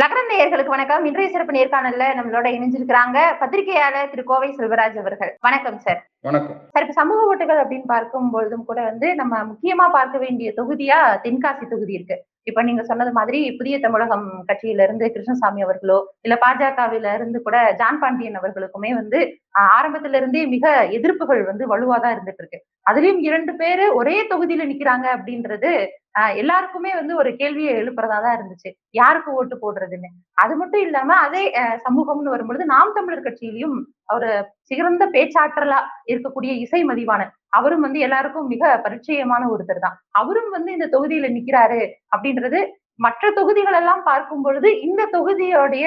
லக்னம் நேயர்களுக்கு வணக்கம். இன்றைய சிறப்பு நேர்காணல்ல நம்மளோட இணைஞ்சிருக்கிறாங்க பத்திரிகையாளர் திரு கோவை செல்வராஜ் அவர்கள். வணக்கம் சார். வணக்கம். சார் இப்ப சமூக ஓட்டுகள் அப்படின்னு பார்க்கும் பொழுதும் கூட வந்து நம்ம முக்கியமா பார்க்க வேண்டிய தொகுதியா தென்காசி தொகுதி இருக்கு. இப்ப நீங்க சொன்னது மாதிரி புதிய தமிழகம் கட்சியில இருந்து கிருஷ்ணசாமி அவர்களோ இல்ல பாஜகவில இருந்து கூட ஜான் பாண்டியன் அவர்களுக்குமே வந்து ஆஹ், ஆரம்பத்துல இருந்தே மிக எதிர்ப்புகள் வந்து வலுவாதான் இருந்துட்டு இருக்கு. அதுலயும் இரண்டு பேரு ஒரே தொகுதியில நிக்கிறாங்க அப்படின்றது ஆஹ், எல்லாருக்குமே வந்து ஒரு கேள்வியை எழுப்புறதா தான் இருந்துச்சு. யாருக்கு ஓட்டு போடுறதுன்னு? அது மட்டும் இல்லாம அதே சமூகம்னு வரும்பொழுது நாம் தமிழர் கட்சியிலையும் ஒரு சிறந்த பேச்சாற்றலா இருக்கக்கூடிய இசை மதிவாணன். அவரும் வந்து எல்லாருக்கும் மிக பரிச்சயமான ஒருத்தர் தான். அவரும் வந்து இந்த தொகுதியில நிக்கிறாரு அப்படின்றது மற்ற தொகுதிகள் எல்லாம் பார்க்கும் பொழுது இந்த தொகுதியோடைய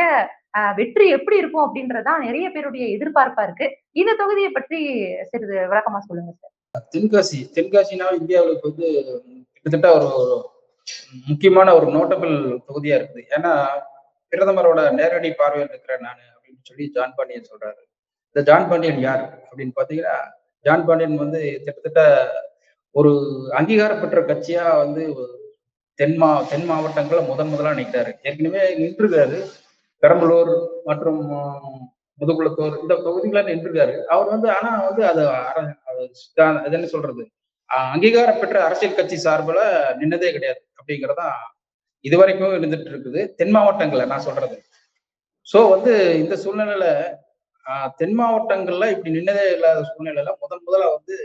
வெற்றி எப்படி இருக்கும் அப்படின்றதுதான் நிறைய பேருடைய எதிர்பார்ப்பா இருக்கு. இந்த தொகுதியை பற்றி சிறிது விளக்கமா சொல்லுங்க சார். தென்காசி தென்காசினா இந்தியாவுக்கு வந்து கிட்டத்தட்ட ஒரு ஒரு முக்கியமான ஒரு நோட்டபிள் தொகுதியா இருக்குது. ஏன்னா பிரதமரோட நேரடி பார்வையில் இருக்கிறேன் நான் அப்படின்னு சொல்லி ஜான் பாண்டியன் சொல்றாரு. இந்த ஜான் பாண்டியன் யார் அப்படின்னு பார்த்தீங்கன்னா ஜான் பாண்டியன் வந்து கிட்டத்தட்ட ஒரு அங்கீகாரம் பெற்ற கட்சியா வந்து தென் மா தென் மாவட்டங்கள்ல முதன் முதலாக நிற்கிறாரு ஏற்கனவே நின்றுருக்காரு. பெரம்பலூர் மற்றும் முதுகுளத்தூர் இந்த தொகுதிகளை நின்றுருக்காரு. அவர் வந்து ஆனா வந்து அது அது என்ன சொல்றது? அங்கீகாரம் பெற்ற அரசியல் கட்சி சார்பில் நின்னதே கிடையாது அப்படிங்கிறதா இதுவரைக்கும் இருந்துட்டு இருக்குது. தென் மாவட்டங்கள்ல நான் சொல்றது. ஸோ வந்து இந்த சூழ்நிலையில தென் மாவட்டங்கள்ல இப்படி நின்னதே இல்லாத சூழ்நிலையில முதன் முதலா வந்து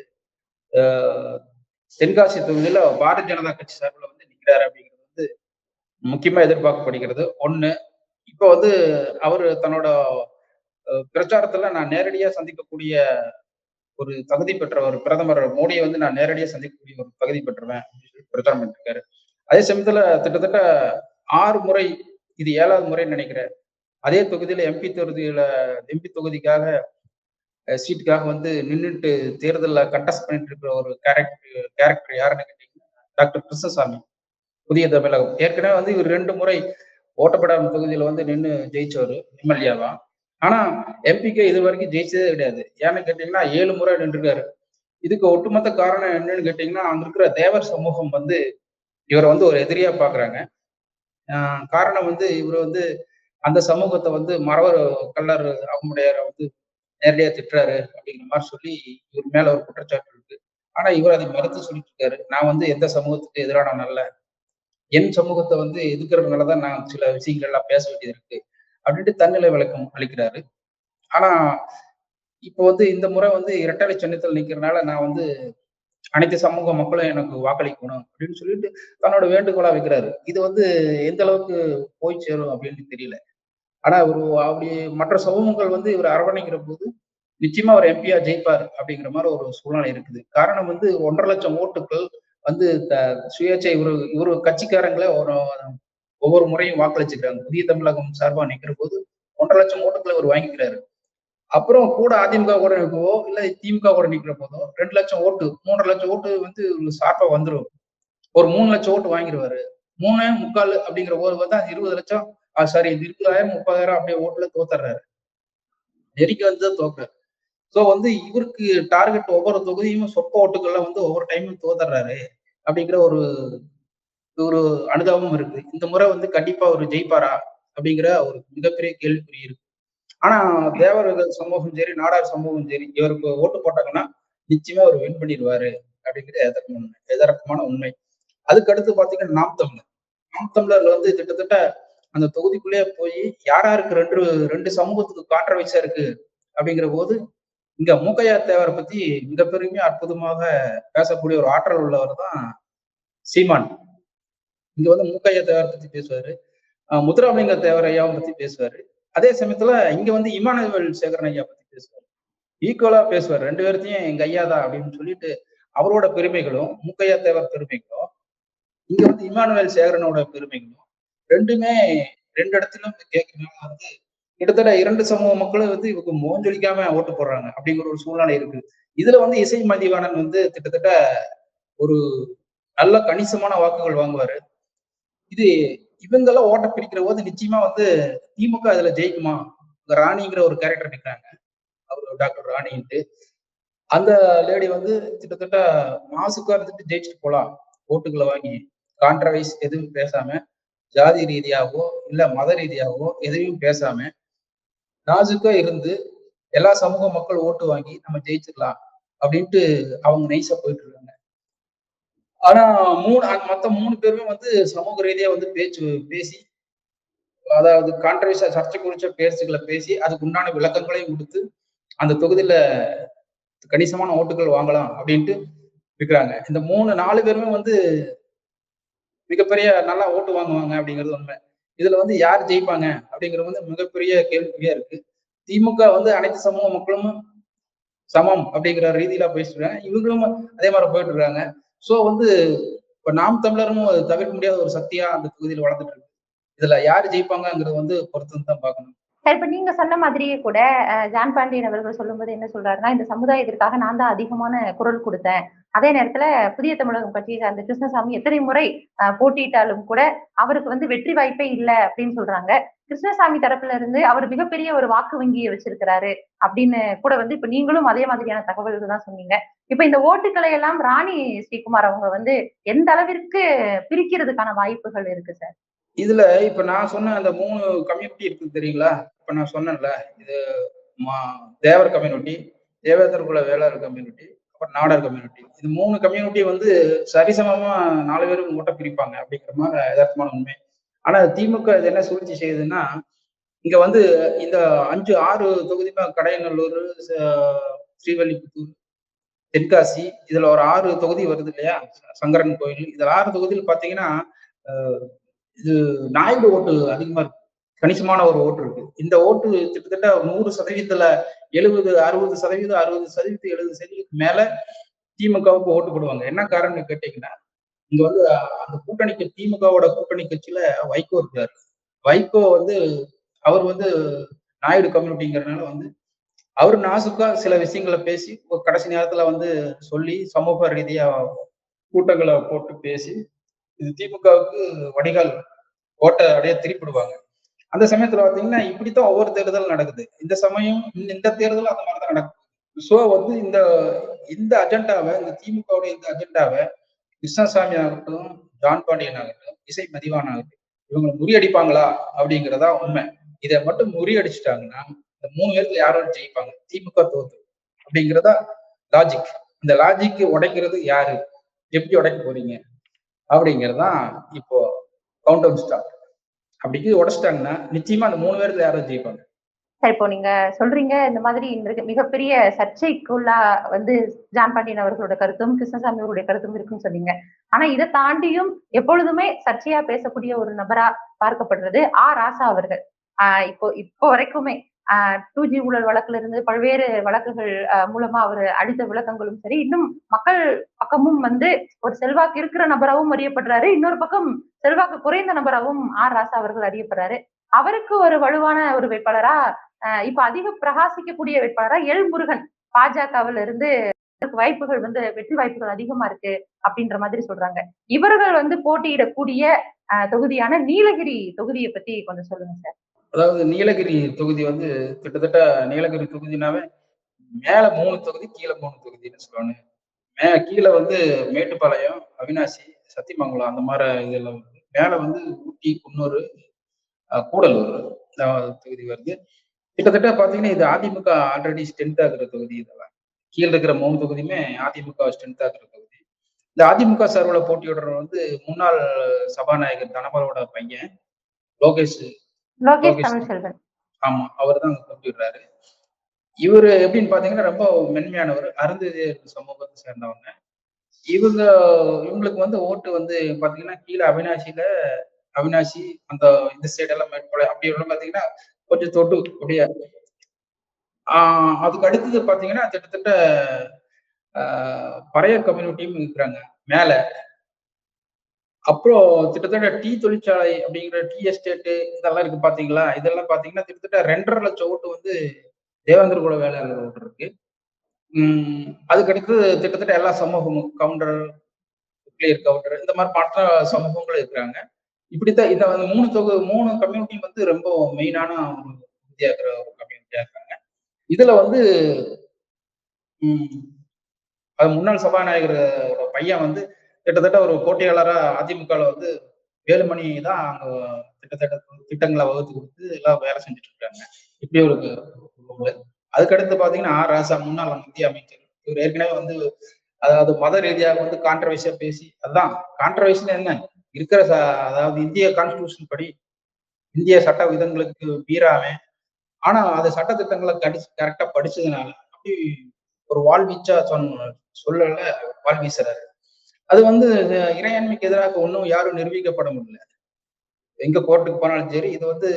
தென்காசி தொகுதியில பாரதிய ஜனதா கட்சி சார்பில் வந்து நிற்கிறாரு அப்படிங்கிறது வந்து முக்கியமா எதிர்பார்க்கப்படுகிறது. ஒண்ணு இப்போ வந்து அவர் தன்னோட பிரச்சாரத்துல நான் நேரடியா சந்திக்கக்கூடிய ஒரு தகுதி பெற்ற ஒரு பிரதமர் மோடியை வந்து நான் நேரடியா சந்திக்கக்கூடிய ஒரு தகுதி பெற்றவன் அப்படின்னு சொல்லி பிரச்சாரம் பண்ணிருக்காரு அதே சமயத்துல கிட்டத்தட்ட ஆறு முறை இது ஏழாவது முறைன்னு நினைக்கிறேன். அதே தொகுதியில எம்பி தொகுதியில எம்பி தொகுதிக்காக சீட்டுக்காக வந்து நின்றுட்டு தேர்தலில் கண்டஸ்ட் பண்ணிட்டு இருக்கிற ஒரு கேரக்டர் கேரக்டர் யாருன்னு கேட்டீங்கன்னா டாக்டர் கிருஷ்ணசாமி புதிய தமிழகம். ஏற்கனவே வந்து இவர் ரெண்டு முறை ஓட்டப்படாத தொகுதியில வந்து நின்று ஜெயிச்சவர் எம்எல்ஏவா. ஆனா எம்பிக்கு இது வரைக்கும் ஜெயிச்சதே கிடையாது. ஏன்னு கேட்டீங்கன்னா ஏழு முறை நின்றுருக்காரு. இதுக்கு ஒட்டுமொத்த காரணம் என்னன்னு கேட்டீங்கன்னா அங்க இருக்கிற தேவர் சமூகம் வந்து இவரை வந்து ஒரு எதிரியா பாக்குறாங்க. காரணம் வந்து இவர் வந்து அந்த சமூகத்தை வந்து மறவர் கல்லர் அவங்களுடையாரை வந்து நேரடியா திட்டுறாரு அப்படிங்கிற மாதிரி சொல்லி இவர் மேல ஒரு குற்றச்சாட்டு இருக்கு. ஆனா இவர் அதை மறுத்து சொல்லிட்டு இருக்காரு நான் வந்து எந்த சமூகத்துக்கு எதிரான நல்ல என் சமூகத்தை வந்து எதுக்குறதுனாலதான் நான் சில விஷயங்கள் எல்லாம் பேச வேண்டியது இருக்கு அப்படின்ட்டு தன்னிலை விளக்கம் அளிக்கிறாரு. ஆனா இப்போ வந்து இந்த முறை வந்து இரட்டலை சின்னத்தில் நிக்கிறதுனால நான் வந்து அனைத்து சமூக மக்களும் எனக்கு வாக்களிக்கணும் அப்படின்னு சொல்லிட்டு தன்னோட வேண்டுகோளா வைக்கிறாரு. இது வந்து எந்த அளவுக்கு போய் சேரும் அப்படின்னு தெரியல. ஆனா ஒரு அப்படி மற்ற சமூகங்கள் வந்து இவர் அரவணைக்கிற போது நிச்சயமா அவர் எம்பியா ஜெயிப்பார் அப்படிங்கிற மாதிரி ஒரு சூழ்நிலை இருக்குது. காரணம் வந்து ஒன்றரை லட்சம் ஓட்டுகள் வந்து த- சுயேட்சை இவரு இவரு கட்சிக்காரங்களே ஒரு ஒவ்வொரு முறையும் வாக்களிச்சுக்கிறாங்க. புதிய தமிழகம் சார்பாக நிற்கிற போது ஒன்றரை லட்சம் ஓட்டுகளை இவர் வாங்கிக்கிறாரு. அப்புறம் கூட அதிமுக கூட நிற்கவோ இல்லை திமுக கூட நிற்கிற போதோ ரெண்டு லட்சம் ஓட்டு மூன்றரை லட்சம் ஓட்டு வந்து இவருக்கு சார்பா வந்துடும் ஒரு மூணு லட்சம் ஓட்டு வாங்கிடுவாரு மூணு முக்கால் அப்படிங்கிற போது வந்து இருபது லட்சம் சாரி இருபதாயிரம் முப்பதாயிரம் அப்படியே ஓட்டுல தோத்துறாரு. நெருக்கி வந்து தான் தோக்குறாரு. ஸோ வந்து இவருக்கு டார்கெட் ஒவ்வொரு தொகுதியும் சொற்ப ஓட்டுக்கள்லாம் வந்து ஒவ்வொரு டைமும் தோத்துறாரு அப்படிங்கிற ஒரு ஒரு அனுதாபம் இருக்கு. இந்த முறை வந்து கண்டிப்பா அவர் ஜெயிப்பாரா? அப்படிங்கிற ஒரு மிகப்பெரிய கேள்விக்குறி இருக்கு. ஆனா தேவர்கள் சமூகம் சரி நாடார் சமூகம் சரி இவருக்கு ஓட்டு போட்டாங்கன்னா நிச்சயமா அவர் வின் பண்ணிடுவாரு அப்படிங்கிற எதற்கு உண்மை எதார்த்தமான உண்மை. அதுக்கு அடுத்து பாத்தீங்கன்னா நாம் தமிழர். நாம் தமிழர்ல வந்து கிட்டத்தட்ட அந்த தொகுதிக்குள்ளேயே போய் யார் யாருக்கு ரெண்டு ரெண்டு சமூகத்துக்கு கான்ட்ரவர்சியா இருக்கு அப்படிங்கிற போது இங்க மூக்கையா தேவரை பத்தி மிக பெருமையா அற்புதமாக பேசக்கூடிய ஒரு ஆற்றல் உள்ளவர் தான் சீமான். இங்க வந்து மூக்கையா தேவரை பத்தி பேசுவாரு. முத்துராமலிங்க தேவர் ஐயாவை பத்தி பேசுவாரு. அதே சமயத்துல இங்க வந்து இமானுவேல் சேகரன் ஐயா பத்தி பேசுவார். ஈக்குவலா பேசுவார். ரெண்டு பேர்த்தையும் எங்க ஐயா தான் அப்படின்னு சொல்லிட்டு அவரோட பெருமைகளும் மூக்கையா தேவர் பெருமைகளும் இங்க வந்து இமானுவேல் சேகரனோட பெருமைகளும் ரெண்டுமே ரெண்டு இடத்திலும் கேட்கறதுனால வந்து கிட்டத்தட்ட இரண்டு சமூக மக்களும் வந்து இவங்க மோஞ்சொலிக்காம ஓட்டு போடுறாங்க அப்படிங்கிற ஒரு சூழ்நிலை இருக்கு இதுல வந்து இசை மதிவாணன் வந்து கிட்டத்தட்ட ஒரு நல்ல கணிசமான வாக்குகள் வாங்குவாரு. இது இவங்கெல்லாம் ஓட்ட பிரிக்கிற போது நிச்சயமா வந்து திமுக அதுல ஜெயிக்குமா? ராணிங்கிற ஒரு கேரக்டர் நிற்கிறாங்க அவர் டாக்டர் ராணின்ட்டு. அந்த லேடி வந்து கிட்டத்தட்ட மாசுக்கா இருந்துட்டு ஜெயிச்சுட்டு போலாம். ஓட்டுகளை வாங்கி கான்ட்ரவைஸ் எதுவும் பேசாம ஜாதி ரீதியாகவோ இல்ல மத ரீதியாகவோ எதையும் பேசாம நாஜுக்கா இருந்து எல்லா சமூக மக்கள் ஓட்டு வாங்கி நம்ம ஜெயிச்சிடலாம் அப்படின்ட்டு அவங்க நைஸா போயிட்டு இருக்காங்க. ஆனா மூணு மத்த மூணு பேருமே வந்து சமூக ரீதியா வந்து பேச்சு பேசி அதாவது கான்ட்ரவர்ஸா சர்ச்சை குறிச்ச பேச்சுக்களை பேசி அதுக்கு உண்டான விளக்கங்களையும் கொடுத்து அந்த தொகுதியில கணிசமான ஓட்டுகள் வாங்கலாம் அப்படின்ட்டு இருக்கிறாங்க. இந்த மூணு நாலு பேருமே வந்து மிகப்பெரிய நல்லா ஓட்டு வாங்குவாங்க அப்படிங்கிறது உண்மை. இதுல வந்து யார் ஜெயிப்பாங்க அப்படிங்கிறது வந்து மிகப்பெரிய கேள்விக்குறியா இருக்கு. திமுக வந்து அனைத்து சமூக மக்களும் சமம் அப்படிங்கிற ரீதியில பேசிட்டு இருக்காங்க இவங்களும் அதே மாதிரி போயிட்டு இருக்காங்க. சோ வந்து இப்ப நாம் தமிழரும் தவிர்க்க முடியாத ஒரு சக்தியா அந்த தொகுதியில் வளர்ந்துட்டு இருக்கு. இதுல யார் ஜெயிப்பாங்கங்கிறது வந்து பொறுத்து தான் பார்க்கணும். சார் இப்ப நீங்க சொன்ன மாதிரியே கூட ஜான் பாண்டியன் அவர்கள் சொல்லும்போது என்ன சொல்றாருன்னா இந்த சமுதாயத்திற்காக நான் தான் அதிகமான குரல் கொடுத்தேன். அதே நேரத்துல புதிய தமிழகம் கட்சியை சார்ந்த கிருஷ்ணசாமி எத்தனை முறை போட்டியிட்டாலும் கூட அவருக்கு வந்து வெற்றி வாய்ப்பே இல்லை அப்படின்னு சொல்றாங்க. கிருஷ்ணசாமி தரப்புல இருந்து அவர் மிகப்பெரிய ஒரு வாக்கு வங்கியை வச்சிருக்கிறாரு அப்படின்னு கூட வந்து இப்ப நீங்களும் அதே மாதிரியான தகவல்கள் தான் சொன்னீங்க. இப்ப இந்த ஓட்டுக்களை எல்லாம் ராணி ஸ்ரீகுமார் அவங்க வந்து எந்த அளவிற்கு பிரிக்கிறதுக்கான வாய்ப்புகள் இருக்கு சார்? இதுல இப்ப நான் சொன்ன அந்த மூணு கம்யூனிட்டி இருக்குது தெரியுங்களா? இப்ப நான் சொன்னேன்ல இது மா- தேவர் கம்யூனிட்டி தேவேந்தர் குல வேளாளர் கம்யூனிட்டி அப்புறம் நாடர் கம்யூனிட்டி இது மூணு கம்யூனிட்டி வந்து சரிசமமா நாலு பேரும் மூட்டை பிரிப்பாங்க அப்படிங்கிற மாதிரி யதார்த்தமான உண்மை. ஆனா திமுக இது என்ன சூழ்ச்சி செய்யுதுன்னா இங்க வந்து இந்த அஞ்சு ஆறு தொகுதி கடையநல்லூர் ஸ்ரீவல்லிபுத்தூர் தென்காசி இதுல ஒரு ஆறு தொகுதி வருது இல்லையா? சங்கரன் கோயில். இதுல ஆறு தொகுதியில் பாத்தீங்கன்னா இது நாயுடு ஓட்டு அதிகமா இருக்கு கணிசமான ஒரு ஓட்டு இருக்கு. இந்த ஓட்டு கிட்டத்தட்ட நூறு சதவீதத்துல எழுபது அறுபது சதவீதம் அறுபது சதவீதம் எழுபது சதவீதத்துக்கு மேல திமுகவுக்கு ஓட்டு போடுவாங்க. என்ன காரணம்னு கேட்டீங்கன்னா இங்க வந்து அந்த கூட்டணிக்கு திமுகவோட கூட்டணி கட்சியில வைகோ இருக்காரு. வைகோ வந்து அவர் வந்து நாயுடு கம்யூனிட்டிங்கிறதுனால வந்து அவர் நாசுக்கா சில விஷயங்களை பேசி கடைசி நேரத்துல வந்து சொல்லி சமூக ரீதியா கூட்டங்களை போட்டு பேசி இது திமுகவுக்கு வடிகால் ஓட்டை அப்படியே திருப்பிடுவாங்க அந்த சமயத்துல பாத்தீங்கன்னா இப்படித்தான் ஒவ்வொரு தேர்தல் நடக்குது. இந்த சமயம் இந்த- தேர்தலும் தேர்தல் அந்த மாதிரிதான் நடக்குது. சோ வந்து இந்த இந்த அஜெண்டாவை இந்த திமுகவுடைய இந்த அஜெண்டாவை கிருஷ்ணசாமி ஆகட்டும் ஜான் பாண்டியன் ஆகட்டும் இசை மதிவான் ஆகட்டும் இவங்க முறியடிப்பாங்களா அப்படிங்கிறதா உண்மை. இதை மட்டும் முறியடிச்சிட்டாங்கன்னா இந்த மூணு பேர்ல யாரும் ஜெயிப்பாங்க? திமுக தோத்து. அப்படிங்கிறதா லாஜிக் இந்த லாஜிக் உடைக்கிறது யாரு? எப்படி உடைக்க போறீங்க? அப்படிங்கறதுதான் இப்போ கவுண்ட் டவுன் ஸ்டார்ட் அப்படிக்கு உடச்சிட்டாங்கன்னா நிச்சயமா அந்த மூணு பேர்ல யாரும் ஜெயிப்பாங்க. சார் இப்போ நீங்க சொல்றீங்க இந்த மாதிரி இந்த மிகப்பெரிய சர்ச்சைக்குள்ளா வந்து ஜான் பாண்டியன் அவர்களோட கருத்தும் கிருஷ்ணசாமி அவருடைய கருத்தும் இருக்குன்னு சொன்னீங்க. ஆனா இதை தாண்டியும் எப்பொழுதுமே சர்ச்சையா பேசக்கூடிய ஒரு நபரா பார்க்கப்படுறது ஆ. ராசா அவர்கள். ஆஹ் இப்போ இப்போ வரைக்குமே டூ ஜி ஊழல் வழக்குல இருந்து பல்வேறு வழக்குகள் மூலமா அவர் அளித்த விளக்கங்களும் சரி இன்னும் மக்கள் பக்கமும் வந்து ஒரு செல்வாக்கு இருக்கிற நபராகவும் அறியப்படுறாரு. இன்னொரு பக்கம் செல்வாக்கு குறைந்த நபராகவும் ஆர் ராசா அவர்கள் அறியப்படுறாரு. அவருக்கு ஒரு வலுவான ஒரு வேட்பாளரா ஆஹ் இப்ப அதிக பிரகாசிக்கக்கூடிய வேட்பாளரா எல் முருகன் பாஜகவில இருந்து வாய்ப்புகள் வந்து வெற்றி வாய்ப்புகள் அதிகமா இருக்கு அப்படின்ற மாதிரி சொல்றாங்க. இவர்கள் வந்து போட்டியிடக்கூடிய ஆஹ் தொகுதியான நீலகிரி தொகுதியை பத்தி கொஞ்சம் சொல்லுங்க சார். அதாவது நீலகிரி தொகுதி வந்து கிட்டத்தட்ட நீலகிரி தொகுதினாவே மேல மூணு தொகுதி கீழே மூணு தொகுதின்னு சொல்லுவாங்க மே கீழே வந்து மேட்டுப்பாளையம் அவினாசி சத்தியமங்கலம் அந்த மாதிரி இதெல்லாம் வருது. மேல வந்து ஊட்டி குன்னூர் கூடலூர் தொகுதி வருது. கிட்டத்தட்ட பார்த்தீங்கன்னா இது அதிமுக ஆல்ரெடி ஸ்ட்ரென்த் ஆகிற தொகுதி இதெல்லாம். கீழே இருக்கிற மூணு தொகுதியுமே அதிமுக ஸ்ட்ரென்த் ஆகிற தொகுதி. இந்த அதிமுக சார்பில் போட்டியிடுறவர் வந்து முன்னாள் சபாநாயகர் தனபாலோட பையன் லோகேஷ் ஆமா அவர் தான் போட்டிடுறாரு இவரு எப்படின்னு பாத்தீங்கன்னா ரொம்ப மென்மையானவர் அருந்ததி சமூகத்தை சேர்ந்தவங்க. இவங்க இவங்களுக்கு வந்து ஓட்டு வந்து பாத்தீங்கன்னா கீழே அவினாசியில அவினாசி அந்த இந்த சைடு எல்லாம் மேற்கொள்ள அப்படி எல்லாம் பாத்தீங்கன்னா கொஞ்சம் தொட்டு அப்படியே. ஆஹ் அதுக்கு அடுத்தது பாத்தீங்கன்னா கிட்டத்தட்ட ஆஹ் பறையர் கம்யூனிட்டியும் இருக்கிறாங்க மேல. அப்புறம் கிட்டத்தட்ட டீ தொழிற்சாலை அப்படிங்கிற டீ எஸ்டேட்டு இதெல்லாம் இருக்கு பாத்தீங்களா? இதெல்லாம் பாத்தீங்கன்னா கிட்டத்தட்ட ரெண்டரை லட்சம் ஓட்டு வந்து தேவேந்திர குல வேலையாளர் ஓட்டு இருக்கு. உம் அதுக்கடுத்து கிட்டத்தட்ட எல்லா சமூகமும் கவுண்டர் கிளியர் கவுண்டர் இந்த மாதிரி மற்ற சமூகங்களும் இருக்கிறாங்க. இப்படித்தான் இந்த வந்து மூணு தொகு மூணு கம்யூனிட்டி வந்து ரொம்ப மெயினான ஒரு இந்தியா இருக்கிற ஒரு கம்யூனிட்டியா இருக்காங்க. இதுல வந்து உம் அது முன்னாள் சபாநாயகரோட பையன் வந்து கிட்டத்தட்ட ஒரு போட்டியாளரா அதிமுகவில் வந்து வேலுமணி தான் அங்க கிட்டத்தட்ட திட்டங்களை வகுத்து கொடுத்து எல்லாம் வேலை செஞ்சுட்டு இருக்காங்க இப்படி ஒரு அதுக்கடுத்து பாத்தீங்கன்னா ஆர் ராசா முன்னாள் மத்திய அமைச்சர். இவர் ஏற்கனவே வந்து அதாவது மத ரீதியாக வந்து கான்ட்ரவர்சியா பேசி அதான் கான்ட்ரவர்சின்னு என்ன? இருக்கிற ச- அதாவது இந்திய கான்ஸ்டிடியூஷன் படி இந்திய சட்ட விதங்களுக்கு மீறாம ஆனா அது சட்ட திட்டங்களை கடிச்சு கரெக்டா படிச்சதுனால அப்படி ஒரு வாழ்வீச்சா சொன்ன சொல்லல வாழ்வீசுறாரு அது வந்து இறையாண்மைக்கு எதிராக ஒன்றும் யாரும் நிரூபிக்கப்பட முடியல. எங்க கோர்ட்டுக்கு போனாலும் சரி இது வந்து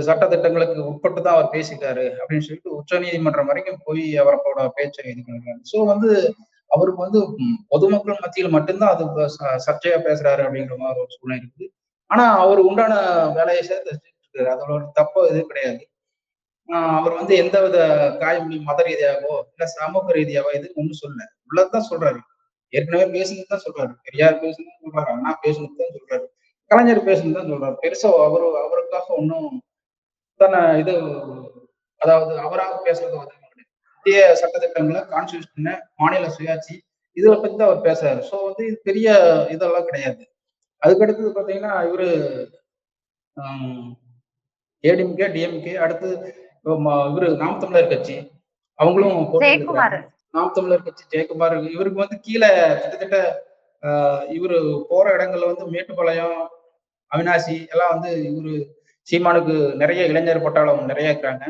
சட்ட திட்டங்களுக்கு உட்பட்டு தான் அவர் பேசிட்டாரு அப்படின்னு சொல்லிட்டு உச்ச நீதிமன்றம் வரைக்கும் போய் அவரோட பேச்சை இது பண்ணுறாரு. ஸோ வந்து அவருக்கு வந்து பொதுமக்கள் மத்தியில் மட்டும்தான் அது ச- சர்ச்சையா பேசுறாரு அப்படிங்கிற மாதிரி ஒரு சூழ்நிலை இருக்குது. ஆனா அவர் உண்டான வேலையை சேர்த்து இருக்காரு அதோட தப்பு இது கிடையாது. அவர் வந்து எந்த வித காயம் மத ரீதியாகவோ இல்ல சமூக ரீதியாவோ இது ஒன்றும் சொல்லல. உள்ளதான் சொல்றாரு. ஏற்கனவே பேசுனது தான் சொல்றாரு. பெரியார் பேசுனது சொல்றாரு. அண்ணா பேசுனது தான் சொல்றாரு. கலைஞர் பேசுனது தான் சொல்றாரு. பெருசா அவரு அவருக்காக ஒன்றும் தன்னை இது அதாவது அவராக பேசுறது வந்து கிடையாது. இந்திய சட்டத்திட்டங்களை கான்ஸ்டியூஷன் மாநில சுயாட்சி இதை பத்தி தான் அவர் பேசுறாரு. ஸோ வந்து இது பெரிய இதெல்லாம் கிடையாது. அதுக்கடுத்தது பாத்தீங்கன்னா இவரு ஏடிஎம்கே டிஎம்கே அடுத்து இப்போ இவரு நாம் தமிழர் கட்சி. அவங்களும் நாம் தமிழர் கட்சி ஜெயக்குமார் இவருக்கு வந்து கீழே கிட்டத்தட்ட இவரு போற இடங்கள்ல வந்து மேட்டுப்பாளையம் அவினாசி எல்லாம் வந்து இவரு சீமானுக்கு நிறைய இளைஞர் பட்டாளம் நிறைய இருக்காங்க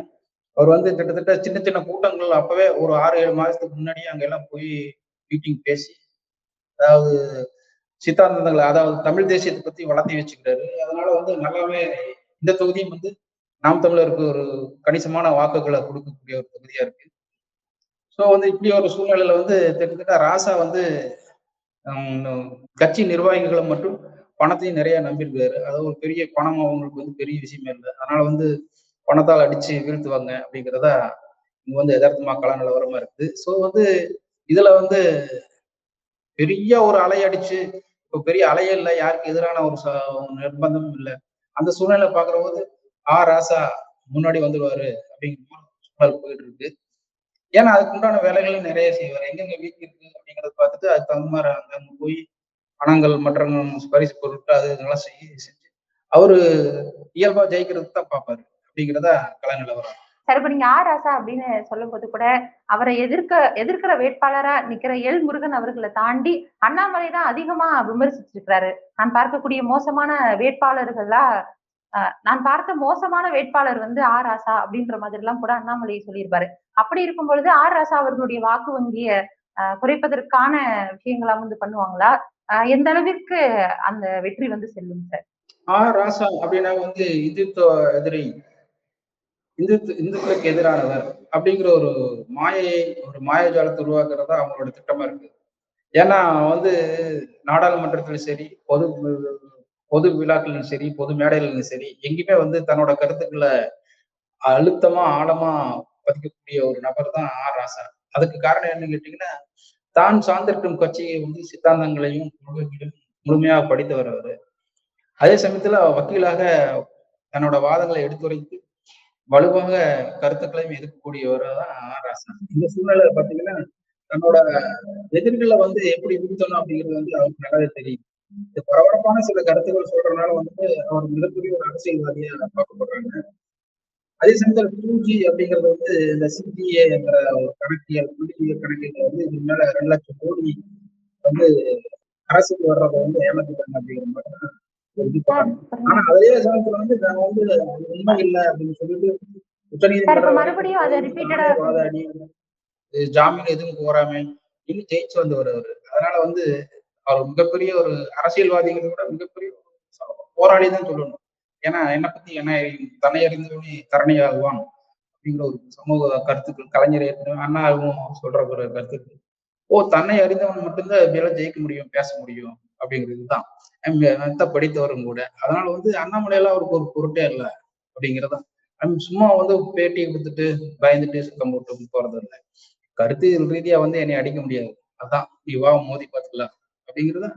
அவர் வந்து கிட்டத்தட்ட சின்ன சின்ன கூட்டங்கள் அப்பவே ஒரு ஆறு ஏழு மாதத்துக்கு முன்னாடியே அங்க எல்லாம் போய் மீட்டிங் பேசி அதாவது சித்தாந்தங்களை அதாவது தமிழ் தேசியத்தை பத்தி வளர்த்தி வச்சுக்கிறாரு. அதனால வந்து நல்லாவே இந்த தொகுதியும் வந்து நாம் தமிழருக்கு ஒரு கணிசமான வாக்குகளை கொடுக்கக்கூடிய ஒரு தொகுதியா இருக்கு. ஸோ வந்து இப்படி ஒரு சூழ்நிலையில வந்து கிட்டத்தட்ட ராசா வந்து கட்சி நிர்வாகிகளை மட்டும் பணத்தையும் நிறைய நம்பியிருக்காரு. அது ஒரு பெரிய பணம் அவங்களுக்கு வந்து பெரிய விஷயமே இல்லை. அதனால வந்து பணத்தால் அடிச்சு வீழ்த்துவாங்க அப்படிங்கிறதா இங்க வந்து யதார்த்தமா கள நிலவரமா இருக்குது. ஸோ வந்து இதுல வந்து பெரிய ஒரு அலை அடிச்சு இப்போ பெரிய அலையே இல்லை. யாருக்கு எதிரான ஒரு நிர்பந்தமும் இல்லை. அந்த சூழ்நிலை பாக்குற போது ஆ ராசா முன்னாடி வந்துடுவாரு அப்படிங்கிற மாதிரி போயிட்டு இருக்கு. ஏன்னா அதுக்கு உண்டான வேலைகளும் நிறைய செய்வார். எங்கெங்க வீக் இருக்கு அப்படிங்கறத பார்த்துட்டு அதுக்கு தகுந்த மாதிரி அங்கங்க போய் பணங்கள் மற்றும் பரிசு பொருட்கள் அது இதெல்லாம் செய்ய செஞ்சு அவரு இயல்பா ஜெயிக்கிறது தான் பார்ப்பாரு அப்படிங்கிறதா கலை நிலவரம். சரி இப்ப நீங்க ஆர் ராசா அப்படின்னு சொல்லும் போது கூட அவரை எதிர்க்க எதிர்க்கிற வேட்பாளரா நிக்கிற எல் முருகன் அவர்களை தாண்டி அண்ணாமலை தான் அதிகமா விமர்சிச்சிருக்கிறாரு. நான் பார்க்கக்கூடிய மோசமான வேட்பாளர்கள்லாம் நான் பார்த்த மோசமான வேட்பாளர் வந்து ஆர் ராசா அப்படின்ற மாதிரி எல்லாம் கூட அண்ணாமலை சொல்லியிருப்பாரு. அப்படி இருக்கும் பொழுது ஆர் ராசா அவர்களுடைய வாக்கு வங்கிய குறைப்பதற்கான விஷயங்களா வந்து பண்ணுவாங்களா? அஹ், எந்த அளவிற்கு அந்த வெற்றி வந்து செல்லும் சார்? ஆர் ராசா அப்படின்னா வந்து இந்துத்துவ எதிரி இந்துத்து இந்துக்களுக்கு எதிரானவர் அப்படிங்கிற ஒரு மாயை ஒரு மாயஜாலத்தை உருவாக்குறது அவங்களோட திட்டமா இருக்கு. ஏன்னா வந்து நாடாளுமன்றத்திலும் சரி பொது பொது விழாக்களிலும் சரி பொது மேடைகளிலும் சரி எங்கேயுமே வந்து தன்னோட கருத்துக்களை அழுத்தமா ஆழமா பதிக்கக்கூடிய ஒரு நபர் தான் ஆர் ராசா. அதுக்கு காரணம் என்னன்னு கேட்டீங்கன்னா தான் சார்ந்திருக்கும் கட்சியை வந்து சித்தாந்தங்களையும் கொள்கைகளையும் முழுமையாக படித்தவர் அவரு. அதே சமயத்துல வக்கீலாக தன்னோட வாதங்களை எடுத்துரைத்து வலுவாக கருத்துக்களையும் எதிர்க்கக்கூடியவர் தான் ஆர் ராசா. இந்த சூழ்நிலை பாத்தீங்கன்னா தன்னோட எதிர்களை வந்து எப்படி வீழ்த்தணும் அப்படிங்கிறது வந்து அவருக்கு நல்லாவே தெரியும். இந்த பரபரப்பான சில கருத்துக்கள் சொல்றதுனால வந்து அவர் மிகப்பெரிய ஒரு அரசியல்வாதியா பார்க்கப்படுறாங்க அதே சமயத்துல டூ ஜி அப்படிங்கிறது வந்து இந்த சிபிஏ என்ற ஒரு கணக்கியல் புள்ளியியல் கணக்கியல் வந்து இது மேல ரெண்டு லட்சம் கோடி வந்து அரசுக்கு வர்றதை வந்து ஏமாத்திட்டாங்க அப்படிங்கிற மாதிரி. ஆனா அதே சமயத்துல வந்து நாங்க வந்து உண்மை இல்லை அப்படின்னு சொல்லிட்டு உச்சநீதிமன்றம் வாதாடி ஜாமீன் எதுவும் கோராம இன்னும் ஜெயிச்சு வந்தவர் அவரு அதனால வந்து அவர் மிகப்பெரிய ஒரு அரசியல்வாதிகளை விட மிகப்பெரிய ஒரு போராளி தான் சொல்லணும். ஏன்னா என்னை பத்தி என்ன தன்னை அறிந்தவனே தரணி அப்படிங்கிற ஒரு சமூக கருத்துக்கள் கலைஞர் ஏற்கனவே அண்ணாவும் சொல்ற ஒரு கருத்துக்கள். ஓ தன்னை அறிந்தவன் மட்டும்தான் இப்படியெல்லாம் ஜெயிக்க முடியும் பேச முடியும் அப்படிங்கிறது தான். மெத்த படித்தவரும் கூட. அதனால வந்து அண்ணாமலையெல்லாம் அவருக்கு ஒரு பொருட்டே இல்லை அப்படிங்கிறதான் சும்மா வந்து பேட்டி கொடுத்துட்டு பயந்துட்டு சுத்தம் போட்டு போறது இல்லை கருத்து ரீதியா வந்து என்னை அடிக்க முடியாது. அதான். நீ வா மோதி பார்த்துக்கலாம். அப்படிங்கிறது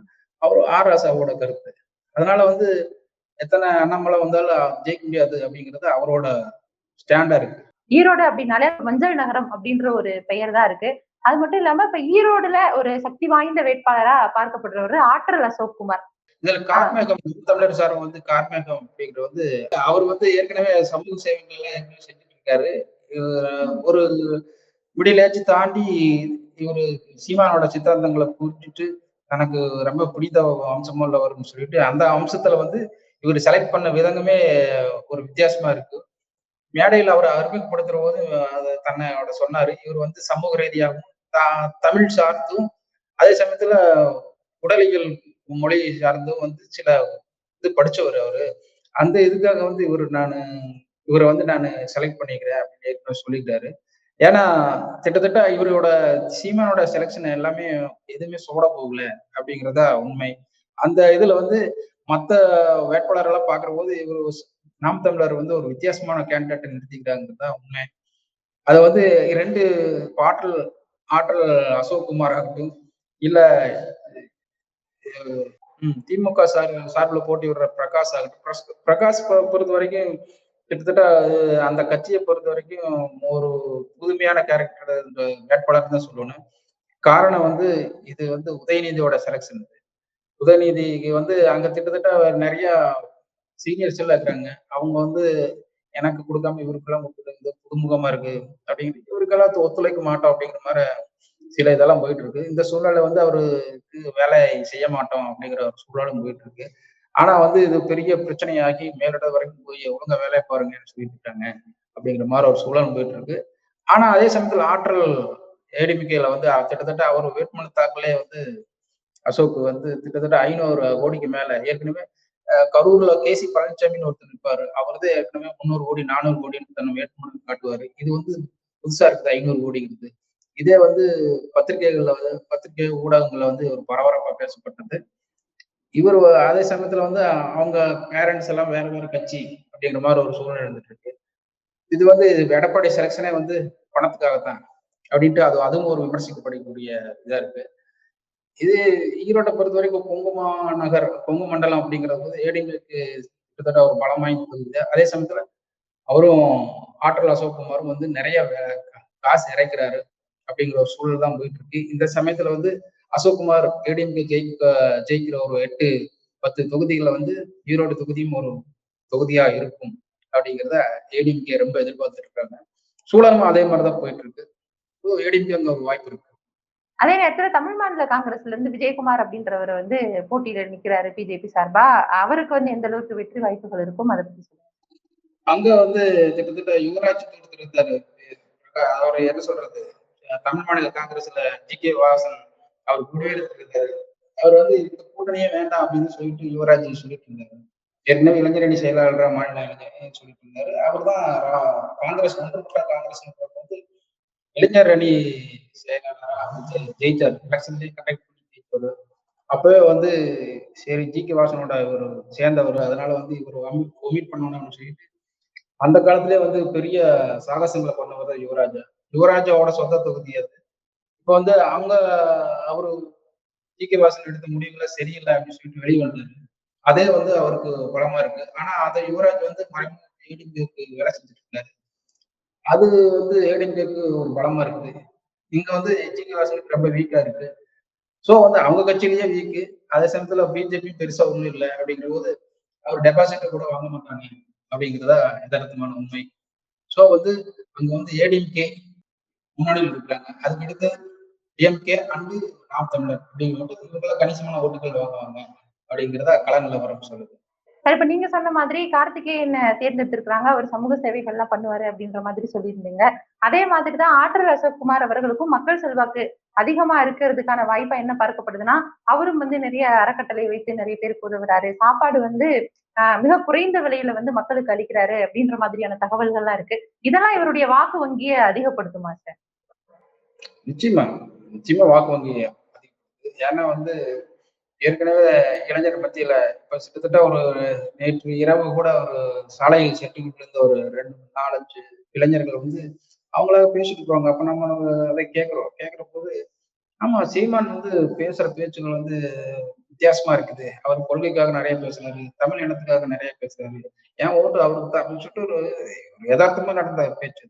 அவர் ஆர் ராசாவோட கருத்து. அதனால வந்து எத்தனை அண்ணாமலை வந்தாலும் ஜெயிக்க முடியாது அப்படிங்கிறது அவரோட ஸ்டாண்டா இருக்கு. ஈரோடு அப்படின்னாலே மஞ்சள் நகரம் அப்படின்ற ஒரு பெயர் தான் இருக்கு. அது மட்டும் இல்லாம இப்ப ஈரோடுல ஒரு சக்தி வாய்ந்த வேட்பாளரா பார்க்கப்படுறவர் ஆற்றல் அசோக் குமார். இதுல கார்மேகம் தமிழர் சார் வந்து கார்மேகம் அப்படிங்கிற வந்து அவர் வந்து ஏற்கனவே சமூக சேவைகள் ஏற்கனவே செஞ்சுட்டு இருக்காரு ஒரு மிடில் ஏஜ் தாண்டி இவரு சீமானோட சித்தாந்தங்களை புரிஞ்சுட்டு தனக்கு ரொம்ப பிடித்த அம்சமும் உள்ளவர்னு சொல்லிட்டு அந்த அம்சத்துல வந்து இவர் செலக்ட் பண்ண விதங்கமே ஒரு வித்தியாசமா இருக்கு. மேடையில் அவர் அறிமுகப்படுத்துற போது தன்னோட சொன்னாரு. இவர் வந்து சமூக ரீதியாகவும் தமிழ் சார்ந்தும் அதே சமயத்துல உடலியல் மொழி சார்ந்தும் வந்து சில இது படிச்சவர் அவரு. அந்த இதுக்காக வந்து இவர் நான் இவரை வந்து நான் செலக்ட் பண்ணிக்கிறேன் அப்படின்னு ஏற்கனவே சொல்லிட்டாரு. ஏன்னா கிட்டத்தட்ட இவரோட சீமானோட செலெக்ஷன் எல்லாமே எதுவுமே சோட போகல அப்படிங்கிறதா உண்மை. அந்த இதுல வந்து மற்ற வேட்பாளரெல்லாம் பார்க்குற போது இவர் நாம் தமிழர் வந்து ஒரு வித்தியாசமான கேண்டிடேட்டை நிறுத்திக்கிறாங்கிறது தான் உண்மை. அதை வந்து ரெண்டு பாட்டல் ஆற்றல் அசோக் குமார் ஆகட்டும் இல்ல திமுக சார் சார்பில் போட்டி விடுற பிரகாஷ் ஆகட்டும் பிரகாஷ் பொறுத்த வரைக்கும் கிட்டத்தட்ட அந்த கட்சியை பொறுத்த வரைக்கும் ஒரு புதுமையான கேரக்டர் வேட்பாளர் தான் சொல்லணும். காரணம் வந்து இது வந்து உதயநிதியோட செலெக்ஷன் உதயநிதிக்கு வந்து அங்க கிட்டத்தட்ட நிறைய சீனியர்ஸ் எல்லாம் இருக்காங்க. அவங்க வந்து எனக்கு கொடுக்காம இவருக்கெல்லாம் கொடுத்தது புதுமுகமா இருக்கு அப்படிங்கிற இவருக்கெல்லாம் ஒத்துழைக்க மாட்டோம் அப்படிங்கிற மாதிரி சில இதெல்லாம் போயிட்டு இருக்கு. இந்த சூழ்நிலை வந்து அவருக்கு வேலை செய்ய மாட்டோம் அப்படிங்கிற ஒரு சூழலும் போயிட்டு இருக்கு. ஆனா வந்து இது பெரிய பிரச்சனையாகி மேலிட வரைக்கும் போய் ஒழுங்க வேலையை பாருங்கன்னு சொல்லிட்டு இருக்காங்க அப்படிங்கிற மாதிரி ஒரு சூழல் போயிட்டு இருக்கு. ஆனா அதே சமயத்துல ஆற்றல் ஏடிமிக்கையில வந்து கிட்டத்தட்ட அவர் வேட்புமனு தாக்கலே வந்து அசோக் வந்து கிட்டத்தட்ட ஐநூறு கோடிக்கு மேல. ஏற்கனவே கரூர்ல கே கேசி பழனிசாமின்னு ஒருத்தர் இருப்பாரு. அவர் தான் ஏற்கனவே முந்நூறு கோடி நானூறு கோடின்னு தன் வேட்புமனு காட்டுவாரு. இது வந்து புதுசா இருக்குது ஐநூறு கோடிங்கிறது. இதே வந்து பத்திரிகைகள்ல வந்து பத்திரிகை ஊடகங்கள்ல வந்து ஒரு பரபரப்பா பேசப்பட்டது. இவர் அதே சமயத்துல வந்து அவங்க பேரண்ட்ஸ் எல்லாம் வேற வேற கட்சி அப்படிங்கிற மாதிரி ஒரு சூழ்நிலை இருந்துட்டு இருக்கு இது வந்து எடப்பாடி செலெக்ஷனே வந்து பணத்துக்காகத்தான் அப்படின்ட்டு அது அதுவும் ஒரு விமர்சிக்கப்படக்கூடிய இதா இருக்கு. இது ஈரோட்டை பொறுத்த வரைக்கும் கொங்குமா நகர் கொங்கு மண்டலம் அப்படிங்கிறது வந்து ஏடிங்களுக்கு கிட்டத்தட்ட ஒரு பலம் வாய்ந்த தொகுதி. அதே சமயத்துல அவரும் ஆற்றல் அசோக்குமாரும் வந்து நிறைய வே- காசு இறைக்கிறாரு அப்படிங்கிற ஒரு சூழல் தான் போயிட்டு இருக்கு இந்த சமயத்துல வந்து அசோக்குமார் ஏடிஎம்கே ஜெயிக்க ஜெயிக்கிற ஒரு எட்டு பத்து தொகுதிகளை வந்து ஈரோடு தொகுதியும் ஒரு தொகுதியா இருக்கும் அப்படிங்கிறத ஏடிஎம்கே ரொம்ப எதிர்பார்த்துட்டு இருக்காங்க சூழலும் அதே மாதிரிதான் போயிட்டு இருக்கு ஏடிஎம்கே அங்க ஒரு வாய்ப்பு இருக்கு. அதே நேரத்துல தமிழ் மாநில காங்கிரஸ்ல இருந்து விஜயகுமார் அப்படின்றவர் வந்து போட்டியில நிக்கிறாரு பிஜேபி சார்பா. அவருக்கு வந்து எந்த அளவுக்கு வெற்றி வாய்ப்புகள் இருக்கும்? அதை பத்தி சொல்லுங்க. அங்க வந்து கிட்டத்தட்ட யுவராஜ் ஒருத்தர் இருந்தாரு. அவர் என்ன சொல்றது? தமிழ் மாநில காங்கிரஸ்ல ஜி கே வாசன் அவர் குடியரசு இருந்தாரு அவர் வந்து இந்த கூட்டணியே வேண்டாம் அப்படின்னு சொல்லிட்டு யுவராஜ் சொல்லிட்டு இருந்தாரு. ஏற்கனவே இளைஞரணி செயலாளரா மாநில இளைஞர் சொல்லிட்டு இருந்தாரு. அவர் தான் காங்கிரஸ் ஒன்றுபட்ட காங்கிரஸ் வந்து இளைஞர் அணி செயலாளரா வந்து ஜெயிச்சார் எலெக்ஷன்லேயே கண்டக்ட் பண்ணி ஜெயிச்சாரு அப்பவே வந்து சரி ஜி கே வாசனோட இவர் சேர்ந்தவர். அதனால வந்து இவர் ஒமிட் பண்ணணும் அப்படின்னு சொல்லிட்டு அந்த காலத்திலே வந்து பெரிய சாகசங்களை பண்ணவர் தான் யுவராஜா. யுவராஜாவோட சொந்த தொகுதி அது. இப்போ வந்து அவங்க அவரு ஜி கே வாசன் எடுத்த முடிவுல சரியில்லை அப்படின்னு சொல்லிட்டு வெளியே அதே வந்து அவருக்கு பலமா இருக்கு. ஆனா அதை யுவராஜ் வந்து ஏடிஎம்கேக்கு வேலை செஞ்சுட்டு இருந்தாரு அது வந்து ஏடிஎம்கேக்கு ஒரு பலமா இருக்குது இங்க வந்து ஜி கே வாசனுக்கு ரொம்ப வீக்கா இருக்கு. சோ வந்து அவங்க கட்சியிலேயே வீக்கு அதே சமயத்துல பிஜேபி பெருசா ஒண்ணும் இல்லை அப்படிங்கிற போது அவர் டெபாசிட்ட கூட வாங்க மாட்டாங்க அப்படிங்கிறதா யதார்த்தமான உண்மை. சோ வந்து அங்க வந்து ஏடிஎம்கே முன்னணியில் இருக்கிறாங்க. அதுக்கடுத்து டிஎம்கே அண்டு நாம் தமிழர் அப்படிங்கிறது இவங்கள கணிசமான ஓட்டுகள் வாங்குவாங்க அப்படிங்கிறதா கள நிலவரம் சொல்லுது. சார் இப்ப நீங்க சொன்ன மாதிரி கார்த்திகேயன் தேர்ந்தெடுத்திருக்காங்க அவர் சமூக சேவைகள் எல்லாம் பண்ணுவாரு அப்படின்ற மாதிரி சொல்லியிருந்தீங்க. அதே மாதிரி தான் ஆற்றல் அசோக்குமார் அவர்களுக்கும் மக்கள் செல்வாக்கு அதிகமா இருக்கிறதுக்கான வாய்ப்பா என்ன பார்க்கப்படுதுன்னா அவரும் வந்து நிறைய அறக்கட்டளை வைத்து நிறைய பேருக்கு உதவுறாரு. சாப்பாடு வந்து மிக குறைந்த விலையில வந்து மக்களுக்கு அளிக்கிறாரு அப்படின்ற மாதிரியான தகவல்கள்லாம் இருக்கு. இதெல்லாம் இவருடைய வாக்கு வங்கியை அதிகப்படுத்துமா சார்? நிச்சயமா. நிச்சயமா வாக்கு வங்கி ஏன்னா வந்து ஏற்கனவே இளைஞர் மத்தியில இப்ப கிட்டத்தட்ட ஒரு நேற்று இரவு கூட ஒரு சாலை செட்டுக்கிட்டு இருந்த ஒரு ரெண்டு நாலஞ்சு இளைஞர்கள் வந்து அவங்களாக பேசிட்டு போவாங்க அப்ப நம்ம அதை கேட்கிறோம் கேட்கிற போது ஆமா சீமான் வந்து பேசுற பேச்சுகள் வந்து வித்தியாசமா இருக்குது. அவர் கொள்கைக்காக நிறைய பேசுறாரு. தமிழ் இனத்துக்காக நிறைய பேசுறாரு. ஏன் ஓட்டு அவருக்கு தான்? அப்படின்னு சொல்லிட்டு ஒரு யதார்த்தமா நடந்த பேச்சு.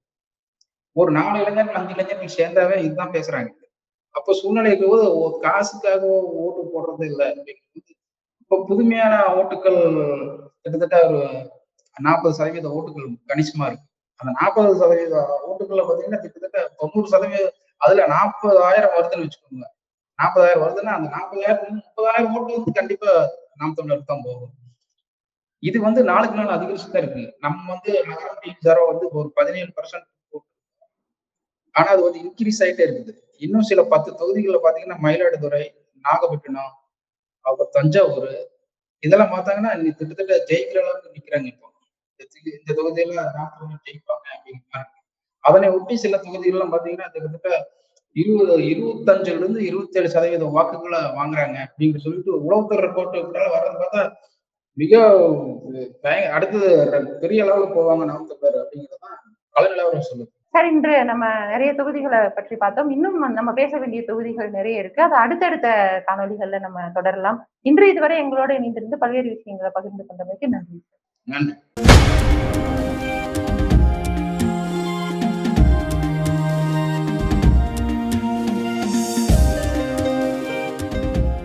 ஒரு நாலு இளைஞர்கள் அஞ்சு இளைஞர்கள் சேர்ந்தாவே இதுதான் பேசுறாங்க. அப்போ சூழ்நிலைக்கு போது காசுக்காக ஓட்டு போடுறது இல்லை. இப்ப இப்போ புதுமையான ஓட்டுகள் கிட்டத்தட்ட ஒரு நாற்பது சதவீத ஓட்டுகள் கணிசமா இருக்கு. அந்த நாற்பது சதவீத ஓட்டுகள்ல பாத்தீங்கன்னா கிட்டத்தட்ட தொண்ணூறு சதவீதம் அதுல நாற்பதாயிரம் வருதுன்னு வச்சுக்கோங்க. நாற்பதாயிரம் வருதுன்னா அந்த நாற்பதாயிரம் முப்பதாயிரம் ஓட்டு வந்து கண்டிப்பா நாம் தமிழர் தான் போகும். இது வந்து நாளுக்கு நாள் அதிகரிச்சு தான் இருக்கு. நம்ம வந்து நகரம் வந்து ஒரு பதினேழு பர்சன்ட் ஆனா அது வந்து இன்க்ரீஸ் ஆயிட்டே இருக்குது. இன்னும் சில பத்து தொகுதிகளில் பார்த்தீங்கன்னா மயிலாடுதுறை நாகப்பட்டினம் அப்புறம் தஞ்சாவூர். இதெல்லாம் பார்த்தாங்கன்னா கிட்டத்தட்ட ஜெயிக்கிற அளவுக்கு நிற்கிறாங்க இப்போ. இந்த தொகுதியெல்லாம் தொகுதியில நாற்பது ஜெயிப்பாங்க அப்படிங்கிற அதனை ஒட்டி சில தொகுதிகள்லாம் பார்த்தீங்கன்னா கிட்டத்தட்ட இருபது இருபத்தஞ்சுல இருந்து இருபத்தேழு சதவீத வாக்குகளை வாங்குறாங்க அப்படின்னு சொல்லிட்டு உளவுத்துறை ரிப்போர்ட் கூட வர்றது பார்த்தா மிக பய- அடுத்தது பெரிய அளவுல போவாங்க நாம பேர் அப்படிங்கறதான் கள நிலவரம் சொல்லுது. சார் இன்று நம்ம நிறைய தொகுதிகளை பற்றி பார்த்தோம். இன்னும் நம்ம பேச வேண்டிய தொகுதிகள் நிறைய இருக்கு. அது அடுத்தடுத்த காணொளிகள்ல நம்ம தொடரலாம். இன்று இதுவரை எங்களோட இணைந்திருந்து பல்வேறு விஷயங்களை பகிர்ந்து கொண்டமைக்கு நன்றி நன்றி.